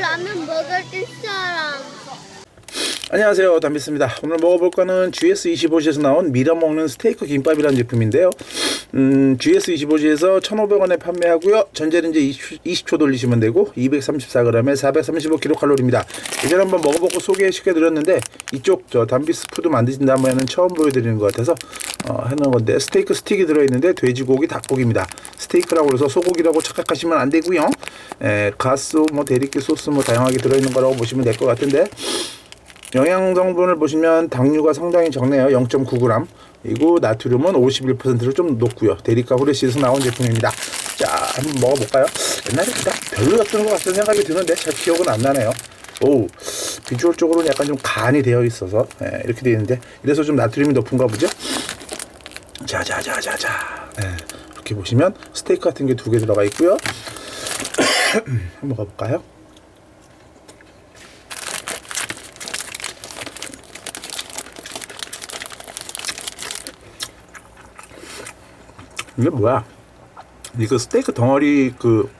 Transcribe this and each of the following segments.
라면 먹을 사람. 안녕하세요. 담비스입니다. 오늘 먹어볼 거는 GS25시에서 나온 밀어 먹는 스테이크 김밥이라는 제품인데요. 음, GS25시에서 1,500원에 판매하고요. 전자레인지 20, 초 돌리시면 되고 234g에 435kcal입니다. 예전에 한번 먹어보고 소개시켜 드렸는데 이쪽 저 담비스 푸드 만드신 다음에는 처음 보여드리는 것 같아서 어, 해놓은 건데 스테이크 스틱이 들어있는데 돼지고기 닭고기입니다. 스테이크라고 해서 소고기라고 착각하시면 안 되고요. 에, 가스 뭐 대리기 소스 뭐 다양하게 들어있는 거라고 보시면 될 것 같은데 영양 성분을 보시면 당류가 상당히 적네요. 0.9g. 그리고 나트륨은 51%를 좀 높고요. 데리카 후레쉬에서 나온 제품입니다. 자, 한번 먹어볼까요? 옛날에 딱 별로였던 것 같은 생각이 드는데 잘 기억은 안 나네요. 오, 비주얼 쪽으로는 약간 좀 간이 되어 있어서 예, 이렇게 되어 있는데 이래서 좀 나트륨이 높은가 보죠? 자, 자, 자, 자, 자. 예, 이렇게 보시면 스테이크 같은 게 두 개 들어가 있고요. 한번 먹어볼까요? 이게 뭐야? 이거 스테이크 덩어리 그,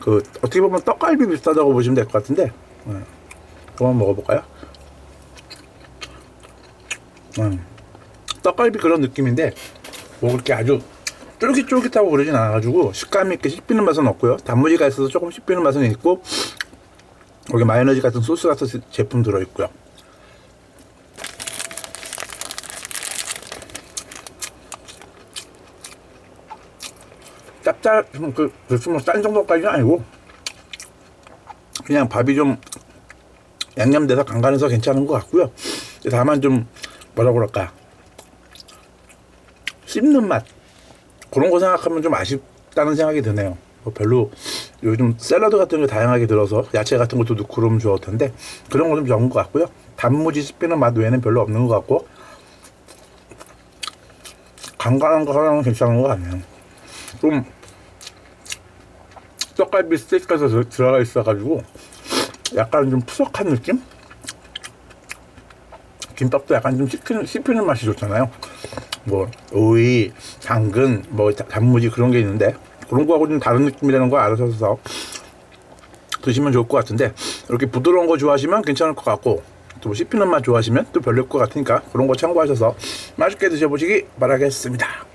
그, 어떻게 보면 떡갈비 비슷하다고 보시면 될 것 같은데, 네. 한번 먹어볼까요? 음. 떡갈비 그런 느낌인데, 먹을 게 아주 쫄깃쫄깃하고 그러진 않아가지고, 식감 있게 씹히는 맛은 없고요. 단무지가 있어서 조금 씹히는 맛은 있고, 여기 마요네즈 같은 소스 같은 제품 들어있고요. 짭짤 그 그렇지만 짠 정도까지는 아니고 그냥 밥이 좀 양념돼서 간간해서 괜찮은 것 같고요. 다만 좀 뭐라 그럴까 씹는 맛 그런 거 생각하면 좀 아쉽다는 생각이 드네요. 뭐 별로 요즘 샐러드 같은 거 다양하게 들어서 야채 같은 것도 넣고 그러면 좋을 텐데 그런 거 좀 적은 것 같고요. 단무지 씹히는 맛 외에는 별로 없는 것 같고 간간한 거 하나는 괜찮은 것 같네요. 좀 떡갈비 스테이크가 들- 들어가 있어가지고 약간 좀 푸석한 느낌? 김밥도 약간 좀 씹히는, 씹히는 맛이 좋잖아요. 뭐 오이, 당근, 뭐 다- 단무지 그런 게 있는데 그런 거하고 좀 다른 느낌이라는 거 알아서 드시면 좋을 것 같은데 이렇게 부드러운 거 좋아하시면 괜찮을 것 같고 또 씹히는 맛 좋아하시면 또 별로일 것 같으니까 그런 거 참고하셔서 맛있게 드셔보시기 바라겠습니다.